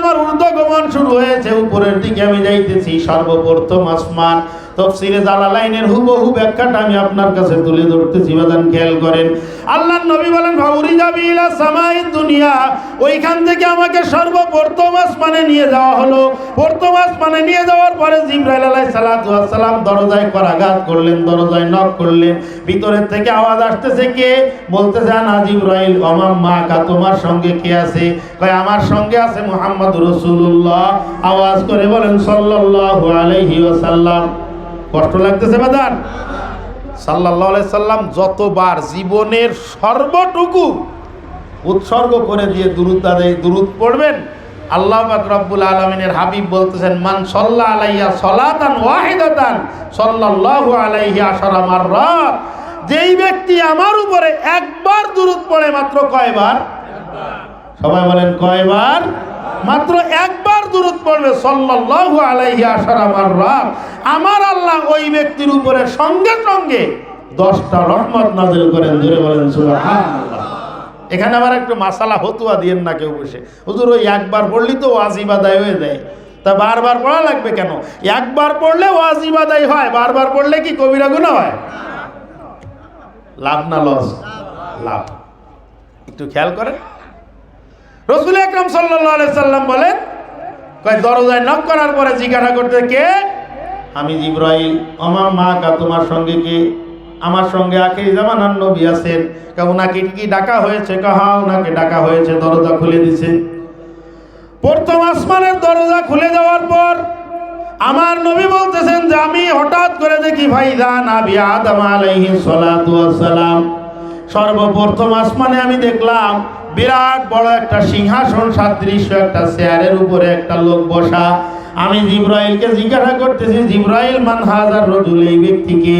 আমার ঊর্ধ্বগমন শুরু হয়েছে উপরের দিকে আমি যাইতেছি সর্বপ্রথম আসমান জালালাইনের হুবহু ব্যাখ্যাটা আমি আপনার কাছে তুলে খেয়াল করেন। নবী বলেন ভাউরি যাবি ইলা সামাই দুনিয়া। ওইখান থেকে আমাকে সর্বপ্রথম আসমানে নিয়ে যাওয়া হলো। প্রথম আসমানে নিয়ে যাওয়ার পরে আলাইহিস সালাতু সালাম দরজায় করাঘাত করলেন, দরজায় নক করলেন। ভিতরের থেকে আওয়াজ আসতেছে কে? বলতেছে না জিব্রাইল অমাম মা কা তোমার সঙ্গে কে আছে? কয়, আমার সঙ্গে আছে মুহাম্মদ রাসূলুল্লাহ। আওয়াজ করে বলেন, সাল্লাল্লাহু আলাইহি ওয়াসাল্লাম। কষ্ট লাগতেছে বাদান। আলাইহি সাল্লাম যতবার জীবনের সর্বটুকু উৎসর্গ করে দিয়ে দুরুদ দুরুদ পড়বেন, আল্লাহ রব্বুল আলমিনের হাবিব বলতেছেন, মান সল্লা আলাইয়া সলাতান ওয়াহিদাতান, সাল্লাল্লাহু আলাইহি আশারা মাররাত। যেই ব্যক্তি আমার উপরে একবার দুরুদ পড়ে মাত্র কয়বার? সবাই বলেন, কয়বার? মাত্র একবার দূরত পড়বে সাল্লাল্লাহু আলাইহি আশারা মাররাত আমার আল্লাহ ওই ব্যক্তির উপরে সঙ্গে সঙ্গে দশটা রহমত নাজিল করেন, জোরে বলেন এখানে আবার একটু মাসালা হতুয়া দিয়েন না কেউ বসে। হুজুর, ওই একবার পড়লি তো ওয়াজিবাদায় হয়ে যায়। তা বারবার পড়া লাগবে কেন? একবার পড়লে ওয়াজিবাদাই হয়, বারবার পড়লে কি কবিরা গুণা হয়? লাভ না লস? লাভ। একটু খেয়াল করেন। রসুল আকরম সাল্লাহ সাল্লাম বলেন কয় দরজায় নক করার পরে জিজ্ঞাসা করতে কে? আমি জিব্রাইল আমার মা কা তোমার সঙ্গে কে? আমার সঙ্গে আখেরি জামানার নবী আছেন। কা ওনাকে কি ডাকা হয়েছে? কাহা ওনাকে ডাকা হয়েছে দরজা খুলে দিছে। প্রথম আসমানের দরজা খুলে যাওয়ার পর আমার নবী বলতেছেন যে আমি হঠাৎ করে দেখি ভাইজান আবি আদম আলাইহি সালাতু সালাম সর্বপ্রথম আসমানে আমি দেখলাম বিরাট বড় একটা সিংহাসন, সাদৃশ্য একটা চেয়ারের উপরে একটা লোক বসা। আমি জিব্রাইলকে জিজ্ঞাসা করতেছি, জিব্রাইল, মান হাজার রজুল? এই ব্যক্তিকে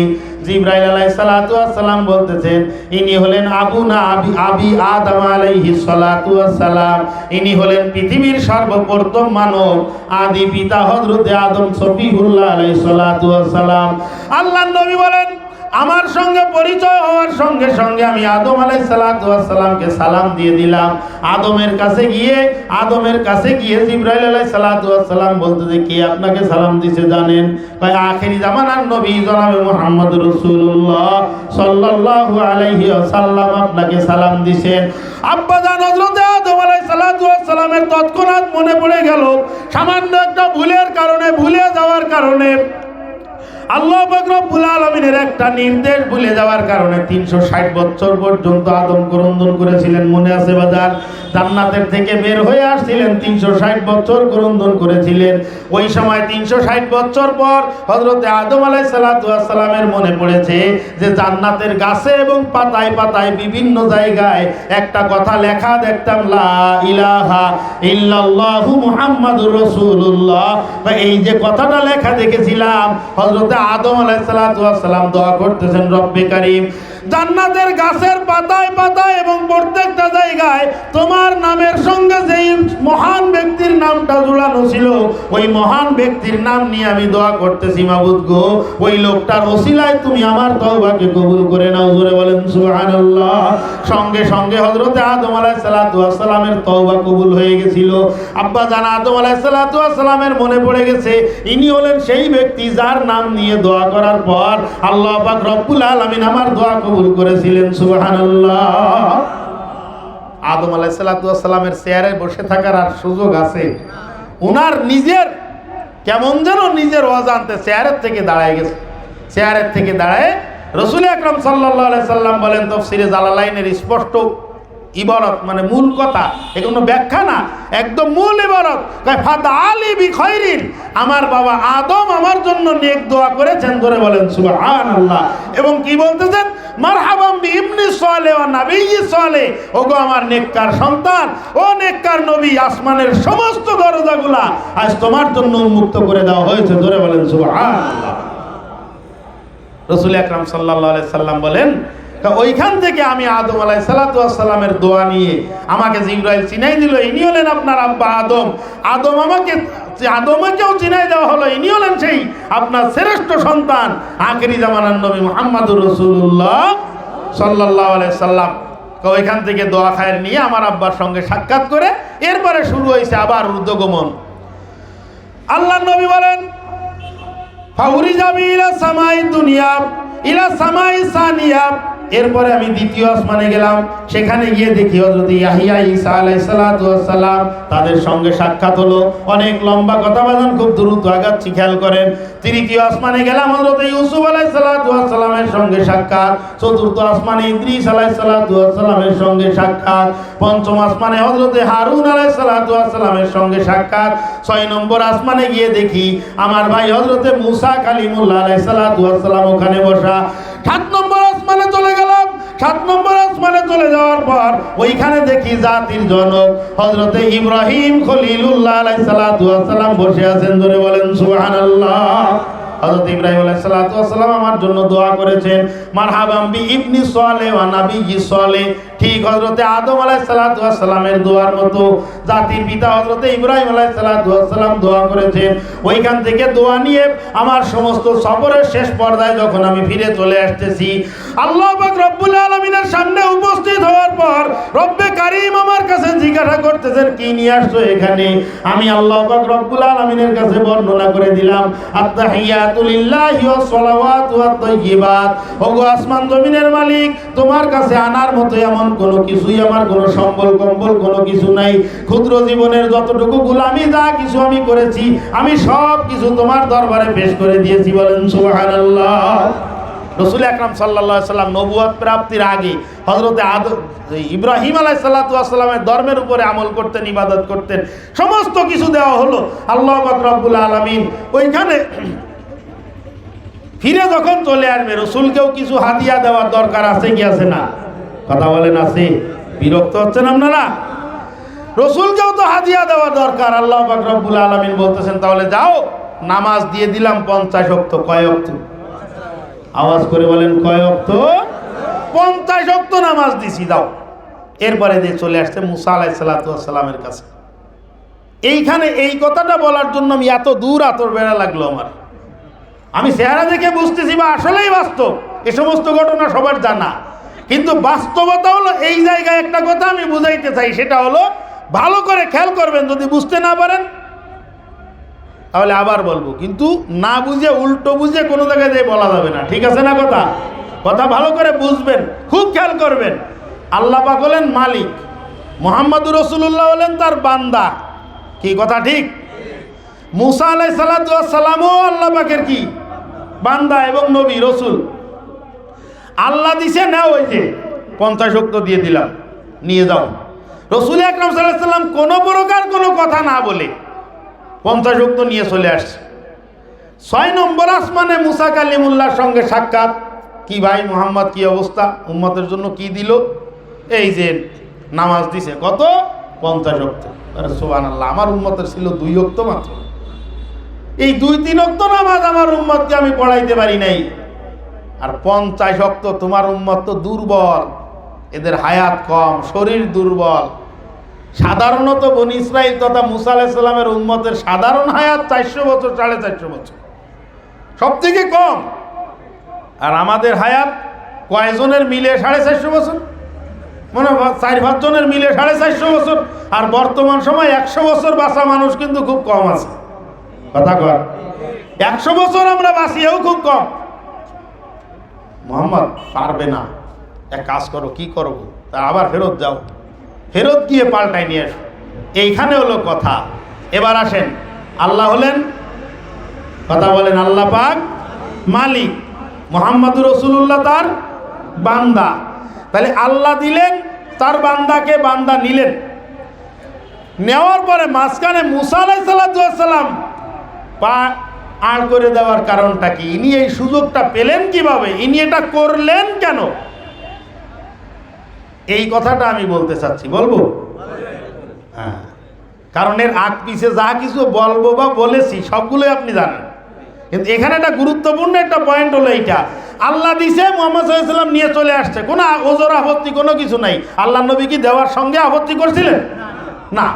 জিব্রাইল আলাইহিস সালাতু সালাম বলতেছেন, ইনি হলেন আবু না আবি আবি আদম আলাইহিস সালাতু সালাম। ইনি হলেন পৃথিবীর সর্বপ্রথম মানব, আদি পিতা হযরতে আদম সফিহুল্লাহ আলাইহিস সালাতু সালাম। আল্লাহর নবী বলেন আমার সঙ্গে পরিচয় হওয়ার সঙ্গে সঙ্গে আমি আদম আলাই সালাতামকে সালাম দিয়ে দিলাম। আদমের কাছে গিয়ে, আদমের কাছে গিয়ে জিব্রাইল আলাই সালাতাম বলতে যে, কে আপনাকে সালাম দিছে জানেন? ভাই আখেরি জামানার নবী জনাবে মোহাম্মদ রসুল্লাহ সাল্লাল্লাহু আলাইহি সাল্লাম আপনাকে সালাম দিছেন। আব্বা জান সালাতামের তৎক্ষণাৎ মনে পড়ে গেল, সামান্য একটা ভুলের কারণে, ভুলে যাওয়ার কারণে আল্লাহ রব্বুল আলমিনের একটা নির্দেশ ভুলে যাওয়ার কারণে তিনশো ষাট বছর পর্যন্ত আদম করন্দন করেছিলেন, মনে আছে বাজার? জান্নাতের থেকে বের হয়ে আসছিলেন, তিনশো ষাট বছর করন্দন করেছিলেন। ওই সময় তিনশো ষাট বছর পর হজরতে আদম আলাই সালাতামের মনে পড়েছে যে জান্নাতের গাছে এবং পাতায় পাতায় বিভিন্ন জায়গায় একটা কথা লেখা দেখতাম, লা ইলাহা ইল্লাল্লাহু মুহাম্মাদুর রাসূলুল্লাহ। বা এই যে কথাটা লেখা দেখেছিলাম, হযরতে আদম আলাইসালাম সালাম দোয়া করতেছেন, রব্বে কারিম, জান্নাতের গাছের পাতায় পাতায় এবং প্রত্যেকটা জায়গায় তোমার নামের সঙ্গে যেই মহান ব্যক্তির নামটা জোড়ানো ছিল ওই মহান ব্যক্তির নাম নিয়ে আমি দোয়া করতেছি, মাবুদ গো। ওই লোকটার ওসিলায় তুমি আমার তওবাকে কবুল করে নাও, জোরে বলেন, সুবহানাল্লাহ। সঙ্গে সঙ্গে হযরতে আদম আলাইহিস সালাতু ওয়াস সালামের তওবা কবুল হয়ে গেছিল। আব্বা জান আদম আলাইহিস সালাতু ওয়াস সালামের মনে পড়ে গেছে, ইনি হলেন সেই ব্যক্তি যার নাম নিয়ে দোয়া করার পর আল্লাহ পাক রব্বুল আলামিন আমার দোয়া কবুল করেছিলেন, সুবহানাল্লাহ। আদম আলাইহিস সালাতু ওয়াস সালামের চেয়ারে বসে থাকার আর সুযোগ আছে। ওনার নিজের, কেমন যেন নিজের অজান্তে চেয়ারের থেকে দাঁড়ায় গেছে। চেয়ারের থেকে দাঁড়ায় রসুল আকরম সাল্লাহ সাল্লাম বলেন, তফসিরে জালালাইনের স্পষ্ট ইবারত মানে মূল কথা, এ কোনো ব্যাখ্যা না, একদম মূল ইবারত। ফাদা আলী বি আমার বাবা আদম আমার জন্য নেক দোয়া করেছেন ধরে বলেন, সুবহানাল্লাহ এবং কি বলতেছেন? মারহাবাম বি ইবনি সালে ও নাবিয়্যি সালে। ওগো আমার নেককার সন্তান, ও নেককার নবী, আসমানের সমস্ত দরজাগুলা আজ তোমার জন্য উন্মুক্ত করে দেওয়া হয়েছে। ধরে বলেন, সুবহানাল্লাহ। রসুল আকরাম সাল্লাহ সাল্লাম বলেন তা ওইখান থেকে আমি আদম আলাই সালাতামের দোয়া নিয়ে আমাকে জিব্রাইল চিনাই দিল ইনি হলেন আপনার আব্বা আদম। আদম আমাকে আদমকেও চিনাই দেওয়া হলো ইনি হলেন সেই আপনার শ্রেষ্ঠ সন্তান। আখেরি জামানার নবী মোহাম্মদুর রসুল্লাহ সাল্লাহ সাল্লাম। কয় ওইখান থেকে দোয়া খায়ের নিয়ে আমার আব্বার সঙ্গে সাক্ষাৎ করে এরপরে শুরু হয়েছে আবার ঊর্ধ্বগমন আল্লাহ নবী বলেন ফাউরি যাবি ইলা সামাই দুনিয়া, ইলা সামাই সানিয়া। এরপরে আমি দ্বিতীয় আসমানে গেলাম। সেখানে গিয়ে দেখি হযরত ইয়াহিয়া ঈসা আলাইহিস সালাতু ওয়াস সালাম তাদের সঙ্গে সাক্ষাৎ হলো। অনেক লম্বা কথা বাজান, খুব দ্রুত আগাচ্ছি, খেয়াল করেন। তৃতীয় আসমানে গেলাম, হযরত ইউসুফ আলাইহিস সালাতু ওয়াস সালামের সঙ্গে সাক্ষাৎ। চতুর্থ আসমানে ইদ্রিস আলাইহিস সালাতু ওয়াস সালামের সঙ্গে সাক্ষাৎ। পঞ্চম আসমানে হযরত হারুন আলাইহিস সালাতু ওয়াস সালামের সঙ্গে সাক্ষাৎ। ছয় নম্বর আসমানে গিয়ে দেখি আমার ভাই হযরতে মুসা কালিমুল্লাহ আলাইহিস সালাতু ওয়াস সালাম ওখানে বসা। সাত নম্বর আসমানে চলে সাত নম্বর আসমানে চলে যাওয়ার পর ওইখানে দেখি জাতির জনক হজরতে ইব্রাহিম খলিলুল্লাহ সালাতু সালাম বসে আছেন। ধরে বলেন, সুবহানাল্লাহ। হযরত ইব্রাহিম আলাইহিস সালাতু ওয়াস সালাম আমার জন্য দোয়া করেছেন, মারহাবাম বি ইবনি সালেহ ওয়া নাবিয়্যি সালেহ ঠিক হযরতে আদম আলাইহিস সালাতু ওয়াস সালামের দোয়ার মতো জাতির পিতা হযরতে ইব্রাহিম আলাইহিস সালাতু ওয়াস সালাম দোয়া করেছেন। ওইখান থেকে দোয়া নিয়ে আমার সমস্ত সফরের শেষ পর্যায়ে যখন আমি ফিরে চলে আসতেছি, আল্লাহ পাক রব্বুল আলামিনের সামনে উপস্থিত হওয়ার পর রব্বে কারীম আমার কাছে জিজ্ঞাসা করতেছেন, কি নিয়ে আসছো এখানে? আমি আল্লাহ পাক রব্বুল আলামিনের কাছে বর্ণনা করে দিলাম, আত্তাহিয়াতু সালাওয়াতু ওয়াত তাইয়্যিবাত ওগো আসমান জমিনের মালিক, তোমার কাছে আনার মতো এমন কোনো কিছুই আমার কোনো সম্বল, কম্বল কোনো কিছু নাই। ক্ষুদ্র জীবনের যতটুকু গুলামি, যা কিছু আমি করেছি, আমি সব কিছু তোমার দরবারে পেশ করে দিয়েছি বলেন সুবহানাল্লাহ। রসুল আকরাম সাল্লাম প্রাপ্তির আগে হজরতে আদ, ইব্রাহিম আলাই সাল্লাতামের ধর্মের উপরে আমল করতেন, ইবাদত করতেন। সমস্ত কিছু দেওয়া হলো। আল্লাহ রব্বুল আলমিন। ওইখানে ফিরে যখন চলে আসবে, রসুলকেও কিছু হাতিয়া দেওয়ার দরকার আছে কি আছে না? কথা বলেন আছে বিরক্ত হচ্ছেন আপনারা? রসুলকেও তো হাদিয়া দেওয়া দরকার, আল্লাহ পাক রব্বুল আলমিন বলতেছেন, তাহলে যাও, নামাজ দিয়ে দিলাম পঞ্চাশ অক্ত, কয় অক্ত? আওয়াজ করে বলেন, কয় অক্ত? পঞ্চাশ অক্ত নামাজ দিছি, দাও। এরপরে দিয়ে চলে আসছে মুসা আলাই সালাতামের কাছে। এইখানে এই কথাটা বলার জন্য আমি এত দূর আতর বেড়া লাগল আমার। আমি চেহারা দেখে বুঝতেছি বা আসলেই বাস্তব। এ সমস্ত ঘটনা সবার জানা। কিন্তু বাস্তবতা হলো এই জায়গায় একটা কথা আমি বুঝাইতে চাই, সেটা হলো ভালো করে খেয়াল করবেন, যদি বুঝতে না পারেন, তাহলে আবার বলব। কিন্তু না বুঝে, উল্টো বুঝে কোনো জায়গায় দিয়ে বলা যাবে না। ঠিক আছে না কথা? কথা ভালো করে বুঝবেন, খুব খেয়াল করবেন। আল্লাহ পাক হলেন মালিক। মোহাম্মদুর রসুল্লাহ হলেন তার বান্দা। কি কথা ঠিক? মুসা আলাই সালাতামও আল্লাহ পাকের কি? বান্দা এবং নবী, রসুল। আল্লাহ দিছে না ওই যে পঞ্চাশ অক্ত দিয়ে দিলাম, নিয়ে যাও। রসুল আকরম সাল্লাম কোনো প্রকার কোনো কথা না বলে পঞ্চাশ অক্ত নিয়ে চলে আসছে। ছয় নম্বর আসমানে মুসা কালিমুল্লাহর সঙ্গে সাক্ষাৎ। কি ভাই, মোহাম্মদ, কি অবস্থা? উম্মতের জন্য কি দিল? এই যে নামাজ দিছে। কত? পঞ্চাশ অক্ত। সোহান আল্লাহ আমার উম্মতের ছিল দুই অক্ত মাত্র। এই দুই তিন অক্ত নামাজ আমার উম্মতকে আমি পড়াইতে পারি নাই। আর পঞ্চাশ অক্ত তোমার উম্মত তো দুর্বল, এদের হায়াত কম, শরীর দুর্বল। সাধারণত বনি ইসরাইল তথা মুসা আলাইসাল্লামের সাধারণ হায়াত চারশো বছর, সাড়ে চারশো বছর। সব থেকে কম। আর আমাদের হায়াত কয়জনের মিলে সাড়ে চারশো বছর? মনে চার পাঁচজনের মিলে সাড়ে চারশো বছর। আর বর্তমান সময় একশো বছর বাঁচা মানুষ কিন্তু খুব কম আছে। কথা কর। একশো বছর আমরা বাঁচিয়েও খুব কম। মোহাম্মদ, পারবে না। এক কাজ করো, কি করব তা আবার ফেরত যাও। ফেরত গিয়ে পাল্টাই নিয়ে এসো। এইখানে হলো কথা। এবার আসেন। আল্লাহ হলেন, কথা বলেন আল্লাহ পাক, মালিক। মোহাম্মদুর রসুল্লাহ তার বান্দা। তাহলে আল্লাহ দিলেন, তার বান্দাকে বান্দা নিলেন। নেওয়ার পরে মাঝখানে মুসা আলাই সাল্লাম পা আড় করে দেওয়ার কারণটা কি? ইনি এই সুযোগটা পেলেন কীভাবে? ইনি এটা করলেন কেন? এই কথাটা আমি বলতে চাচ্ছি, বলব? হ্যাঁ। কারণ এর আগ পিছে যা কিছু বলব বা বলেছি, সবগুলোই আপনি জানেন। কিন্তু এখানে একটা গুরুত্বপূর্ণ একটা পয়েন্ট হলো এইটা। আল্লাহ দিছে, মোহাম্মদ সাল্লাম নিয়ে চলে আসছে। কোনো ওজোর আপত্তি, কোনো কিছু নাই। আল্লাহ নবী কি দেওয়ার সঙ্গে আপত্তি করছিলেন? না।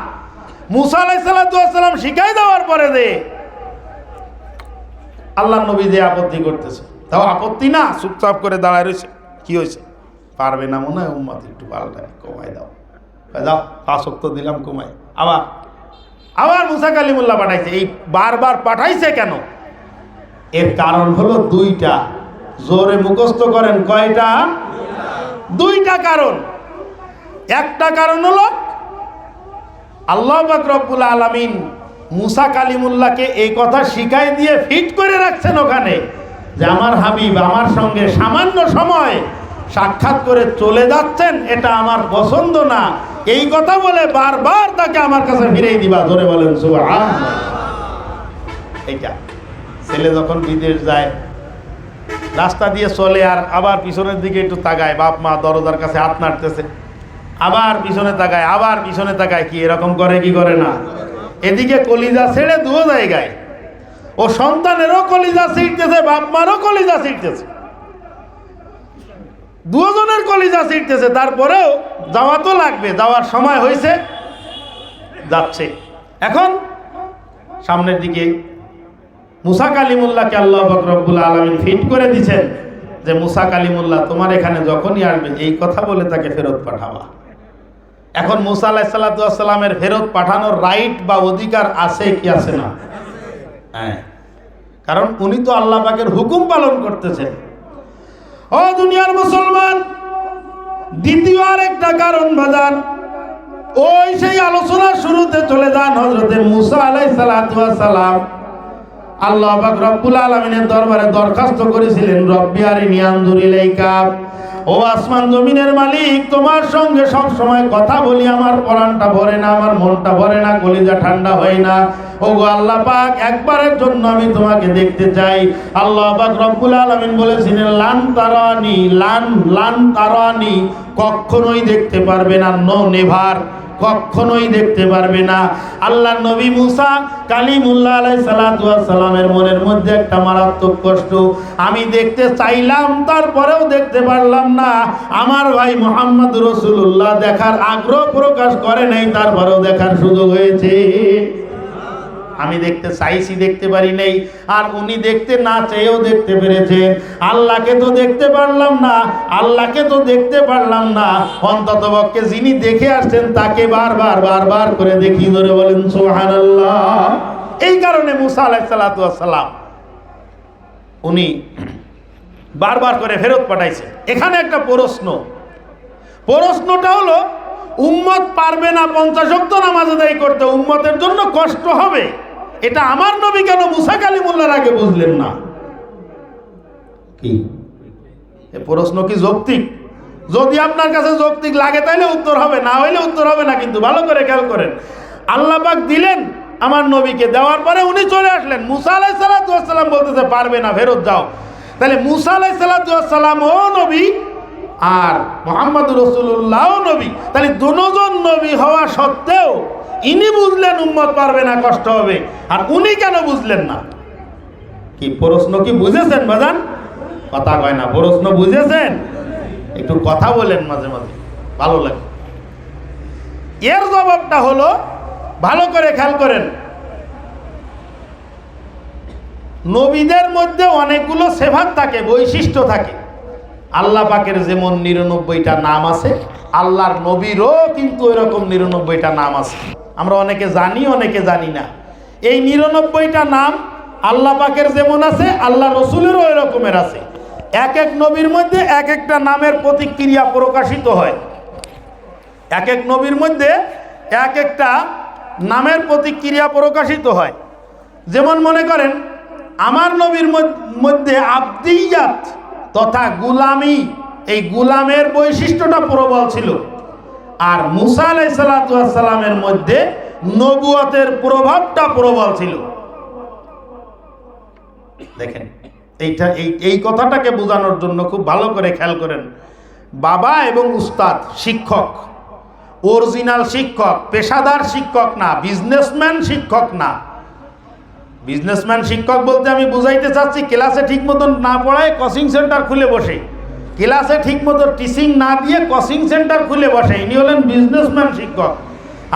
মুসা আলাইসাল্লাম শিখাই দেওয়ার পরে দে আল্লাহ নবী যে আপত্তি করতেছে। তাও আপত্তি না, চুপচাপ করে দাঁড়ায় রয়েছে। কি হয়েছে? পারবে না মনে হয় উম্মত একটু পাল্টায় কমাই দাও। দাও পাঁচ তো দিলাম কমাই আবার আবার মুসা কালিমুল্লাহ পাঠাইছে, এই বারবার পাঠাইছে কেন? এর কারণ হলো দুইটা। জোরে মুখস্থ করেন, কয়টা? দুইটা কারণ। একটা কারণ হলো, আল্লাহ রব্বুল আলামিন মুসা কালিমুল্লাহকে এই কথা শিখাই দিয়ে ফিট করে রাখছেন ওখানে যে আমার হাবিব, আমার সঙ্গে সামান্য সময় সাক্ষাৎ করে চলে যাচ্ছেন, এটা আমার পছন্দ না। এই কথা বলে বারবার তাকে আমার কাছে ফিরেই দিবা ধরে বলেন এইটা। ছেলে যখন বিদেশ যায়, রাস্তা দিয়ে চলে আর আবার পিছনের দিকে একটু তাকায়, বাপ মা দরজার কাছে হাত নাড়তেছে। আবার পিছনে তাকায়, আবার পিছনে তাকায়, কি এরকম করে, কি করে না? এদিকে কলিজা ছেড়ে দুও জায়গায়। ও সন্তানেরও কলিজা ছিঁড়তেছে বাপ মারও কলিজা ছিঁড়তেছে। দুজনের কলিজা ছিঁড়তেছে, তারপরেও যাওয়া তো লাগবে, যাওয়ার সময় হয়েছে, যাচ্ছে। এখন সামনের দিকে মুসা কালিমুল্লাহকে আল্লাহ রব্বুল আলমিন ফিট করে দিছেন যে, মুসা কালিমুল্লাহ, তোমার এখানে যখনই আসবে, এই কথা বলে তাকে ফেরত পাঠাবা। এখন মুসা আলাহ সাল্লাতামের ফেরত পাঠানোর রাইট বা অধিকার আছে কি আছে না? হ্যাঁ। কারণ উনি তো আল্লাহ পাকের হুকুম পালন করতেছেন। ও দুনিয়ার মুসলমান, দ্বিতীয় আর একটা কারণ বাজার, ওই সেই আলোচনার শুরুতে চলে যান হজরতে মুসা আলাই সালাম। আল্লাহ পাক রব্বুল আলমিনের দরবারে দরখাস্ত করেছিলেন, রব্বি আরিনি আন্দুরিলাইকা ও আসমান জমিনের মালিক, তোমার সঙ্গে সব সময় কথা বলি, আমার পরানটা ভরে না, আমার মনটা ভরে না, কলিজা ঠান্ডা হয় না। ও গো আল্লাহ পাক, একবারের জন্য আমি তোমাকে দেখতে চাই। আল্লাহ পাক রব্বুল আলামিন বলেছিলেন, লান তারানি, লান লান তারানি কখনোই দেখতে পারবে না, নো নেভার। কখনোই দেখতে পারবে না। আল্লাহ নবী মুসা কালিমুল্লাহ আলাই সালামের মনের মধ্যে একটা মারাত্মক কষ্ট। আমি দেখতে চাইলাম, তারপরেও দেখতে পারলাম না। আমার ভাই মোহাম্মদ রসুল্লাহ দেখার আগ্রহ প্রকাশ করে নাই, তারপরেও দেখার সুযোগ হয়েছে। আমি দেখতে চাইছি, দেখতে পারি নাই। আর উনি দেখতে না চেয়েও দেখতে পেরেছেন। আল্লাহকে তো দেখতে পারলাম না, আল্লাহকে তো দেখতে পারলাম না। অন্তত পক্ষে যিনি দেখে আসছেন, তাকে বারবার বারবার করে দেখি ধরে বলেন সোহান এই কারণে মুসা আলাইসালাম উনি বারবার করে ফেরত পাঠাইছেন। এখানে একটা প্রশ্ন। প্রশ্নটা হলো উম্মত পারবে না পঞ্চাশক্ত নামাজ আদায় করতে, উম্মতের জন্য কষ্ট হবে। এটা আমার নবী কেন মুসা কালিমুল্লার আগে বুঝলেন না? কি? এ প্রশ্ন কি যৌক্তিক? যদি আপনার কাছে যৌক্তিক লাগে তাহলে উত্তর হবে, না হইলে উত্তর হবে না, কিন্তু ভালো করে খেয়াল করেন। আল্লাহ পাক দিলেন আমার নবীকে, দেওয়ার পরে উনি চলে আসলেন। মুসা আলাই সালাতাম বলতেছে, পারবে না, ফেরত যাও। তাহলে মুসা আলাই সালাতাম ও নবী আর মোহাম্মদ রসুল্লাহ নবী, তাহলে দুজন নবী হওয়া সত্ত্বেও ইনি বুঝলেন উম্মত পারবে না, কষ্ট হবে। আর উনি কেন বুঝলেন না? কি প্রশ্ন কি বুঝেছেন বাজান? কথা কয় না, প্রশ্ন বুঝেছেন? একটু কথা বলেন মাঝে মাঝে, ভালো লাগে। এর জবাবটা হলো, ভালো করে খেয়াল করেন। নবীদের মধ্যে অনেকগুলো সেভাত থাকে, বৈশিষ্ট্য থাকে। আল্লাহ পাকের যেমন নিরানব্বইটা নাম আছে, আল্লাহর নবীরও কিন্তু এরকম নিরানব্বইটা নাম আছে। আমরা অনেকে জানি অনেকে জানি না। এই নিরানব্বইটা নাম আল্লাহ পাকের যেমন আছে, আল্লাহ রসুলেরও এরকমের আছে। এক এক নবীর মধ্যে এক একটা নামের প্রতিক্রিয়া প্রকাশিত হয়। এক এক নবীর মধ্যে এক একটা নামের প্রতিক্রিয়া প্রকাশিত হয়। যেমন মনে করেন, আমার নবীর মধ্যে আব্দিয়াত তথা গুলামি, এই গুলামের বৈশিষ্ট্যটা প্রবল ছিল। আর মুসা আলাই সালাতামের মধ্যে নবুয়তের প্রভাবটা প্রবল ছিল। দেখেন, এইটা, এই এই কথাটাকে বোঝানোর জন্য খুব ভালো করে খেয়াল করেন। বাবা এবং উস্তাদ, শিক্ষক, অরিজিনাল শিক্ষক, পেশাদার শিক্ষক না, বিজনেসম্যান শিক্ষক না। বিজনেসম্যান শিক্ষক বলতে আমি বুঝাইতে চাচ্ছি ক্লাসে ঠিক মতন না পড়ায় কোচিং সেন্টার খুলে বসে। ক্লাসে ঠিক মতো টিচিং না দিয়ে কোচিং সেন্টার খুলে বসে। ইনি হলেন বিজনেসম্যান শিক্ষক।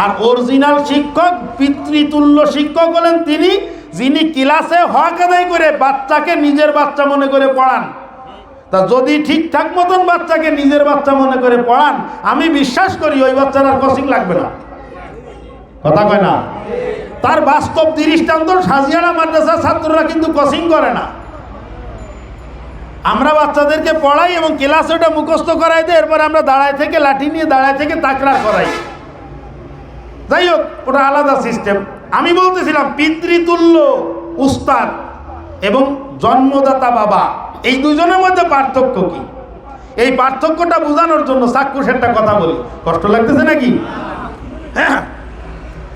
আর অরিজিনাল শিক্ষক, পিতৃতুল্য শিক্ষক হলেন তিনি, যিনি ক্লাসে হক আদায় করে বাচ্চাকে নিজের বাচ্চা মনে করে পড়ান। তা যদি ঠিকঠাক মতন বাচ্চাকে নিজের বাচ্চা মনে করে পড়ান, আমি বিশ্বাস করি ওই বাচ্চার আর কোচিং লাগবে না। কথা কয় না? তার বাস্তব দৃষ্টান্ত সাজিয়ানা মাদ্রাসার ছাত্ররা কিন্তু কোচিং করে না। আমরা বাচ্চাদেরকে পড়াই এবং ক্লাসে ওটা মুখস্থ করাই দিই এরপরে আমরা দাঁড়ায় থেকে লাঠি নিয়ে দাঁড়ায় থেকে তাকরার করাই। যাই হোক, ওটা আলাদা সিস্টেম আমি বলতেছিলাম, পিতৃতুল্য উস্তাদ এবং জন্মদাতা বাবা, এই দুজনের মধ্যে পার্থক্য কি? এই পার্থক্যটা বোঝানোর জন্য চাক্ষুষ একটা কথা বলি। কষ্ট লাগতেছে নাকি? হ্যাঁ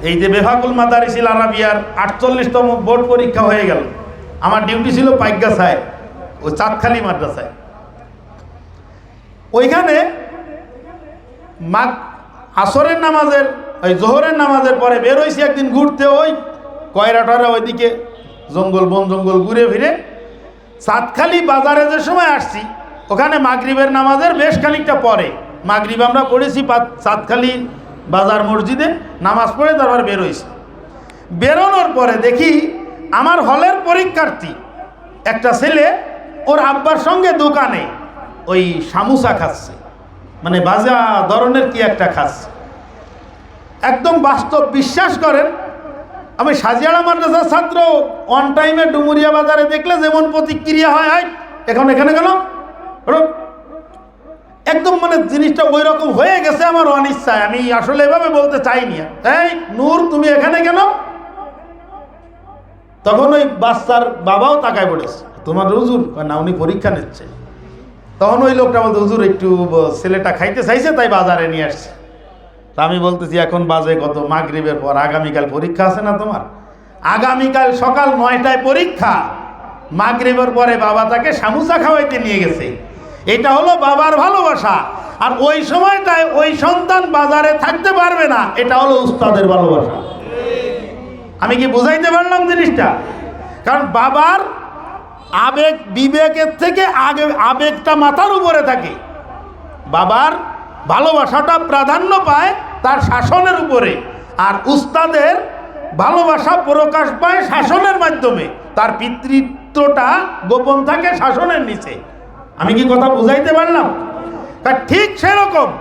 এই যে বেফাকুল মাদারিসিল আরাবিয়ার আটচল্লিশতম বোর্ড পরীক্ষা হয়ে গেল। আমার ডিউটি ছিল পাইগাছায় ও চাঁদখালি মাদ্রাসায়। ওইখানে মাগ আসরের নামাজের, ওই জোহরের নামাজের পরে বের হয়েছি একদিন ঘুরতে, ওই কয়রাটারে ওইদিকে জঙ্গল বন জঙ্গল ঘুরে ফিরে সাতখালি বাজারে যে সময় আসছি, ওখানে মাগরিবের নামাজের বেশ খানিকটা পরে। মাগরিব আমরা পড়েছি সাতখালি বাজার মসজিদে নামাজ পড়ে তারপর বের হয়েছি বেরোনোর পরে দেখি আমার হলের পরীক্ষার্থী, একটা ছেলে, ওর আব্বার সঙ্গে দোকানে ওই সামুসা খাচ্ছে। মানে বাজা ধরনের কি একটা খাচ্ছে। একদম বাস্তব বিশ্বাস করেন, আমি সাজিয়াড়া মাদ্রাসার ছাত্র অন টাইমে ডুমুরিয়া বাজারে দেখলে যেমন প্রতিক্রিয়া হয় এখন এখানে গেল একদম মানে জিনিসটা ওই রকম হয়ে গেছে আমার অনিচ্ছায়। আমি আসলে এভাবে বলতে চাইনি। এই নূর, তুমি এখানে কেন? তখন ওই বাচ্চার বাবাও তাকায় পড়েছে। তোমার কয়, না, উনি পরীক্ষা নিচ্ছে। তখন ওই লোকটা বলতে, হুজুর, একটু ছেলেটা খাইতে চাইছে, তাই বাজারে নিয়ে আসছে। তা আমি বলতেছি, এখন বাজে কত মাগরিবের পর, আগামীকাল পরীক্ষা আছে না তোমার? আগামীকাল সকাল নয়টায় পরীক্ষা। মাগরিবের পরে বাবা তাকে সামুসা খাওয়াইতে নিয়ে গেছে। এটা হলো বাবার ভালোবাসা। আর ওই সময়টায় ওই সন্তান বাজারে থাকতে পারবে না, এটা হলো উস্তাদের ভালোবাসা। আমি কি বুঝাইতে পারলাম জিনিসটা? কারণ বাবার আবেগ বিবেকের থেকে আগে আবেগটা মাথার উপরে থাকে। বাবার ভালোবাসাটা প্রাধান্য পায় তার শাসনের উপরে, আর উস্তাদের ভালোবাসা প্রকাশ পায় শাসনের মাধ্যমে। তার পিতৃত্বটা গোপন থাকে শাসনের নিচে। আমি কি কথা বুঝাইতে পারলাম? তা ঠিক সেরকম।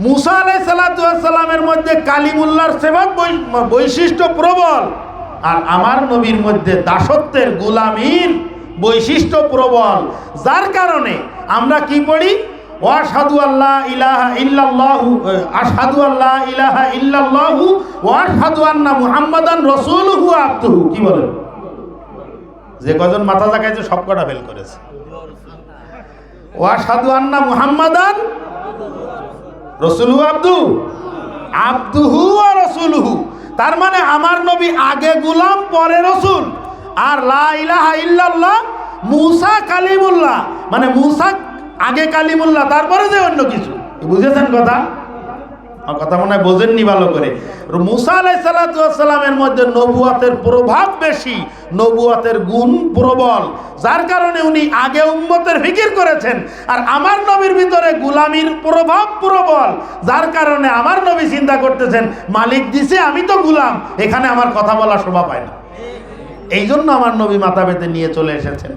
মুসা আলাই সালাতামের মধ্যে কালিমুল্লার সেবাত বৈ- বৈশিষ্ট্য প্রবল, আর আমার নবীর মধ্যে দাসত্বের গুলামির বৈশিষ্ট্য প্রবল। যার কারণে আমরা কি পড়ি? ওয়াসাদু আল্লাহ ইলাহা ইল্লাল্লাহু আশহাদু আল্লাহ ইলাহা ইল্লাল্লাহু ওয়াসাদু আন্না মুহাম্মাদান রাসূলুহু আবদুহু। কি বলেন? যে কজন মাথা জাগাইছে সব কটা ফেল করেছে। ওয়াসাদু আন্না মুহাম্মাদান রসুলহু আব্দু। আব্দুহু রসুলহু। তার মানে আমার নবী আগে গুলাম, পরে রসুল। আর লা ইলাহা ইল্লাল্লাহ, মুসা কালিমুল্লাহ। মানে মুসা আগে কালিমুল্লাহ, তারপরে যে অন্য কিছু। বুঝেছেন কথা? আমার কথা মনে হয় বোঝেননি ভালো করে। মুসা আলাই সালাতামের মধ্যে নবুয়াতের প্রভাব বেশি, নবুয়াতের গুণ প্রবল। যার কারণে উনি আগে উম্মতের ফিকির করেছেন, আর আমার নবীর ভিতরে গুলামির প্রভাব প্রবল। যার কারণে আমার নবী চিন্তা করতেছেন, মালিক দিছে, আমি তো গুলাম, এখানে আমার কথা বলা শোভা পায় না। এই জন্য আমার নবী মাথা পেতে নিয়ে চলে এসেছেন।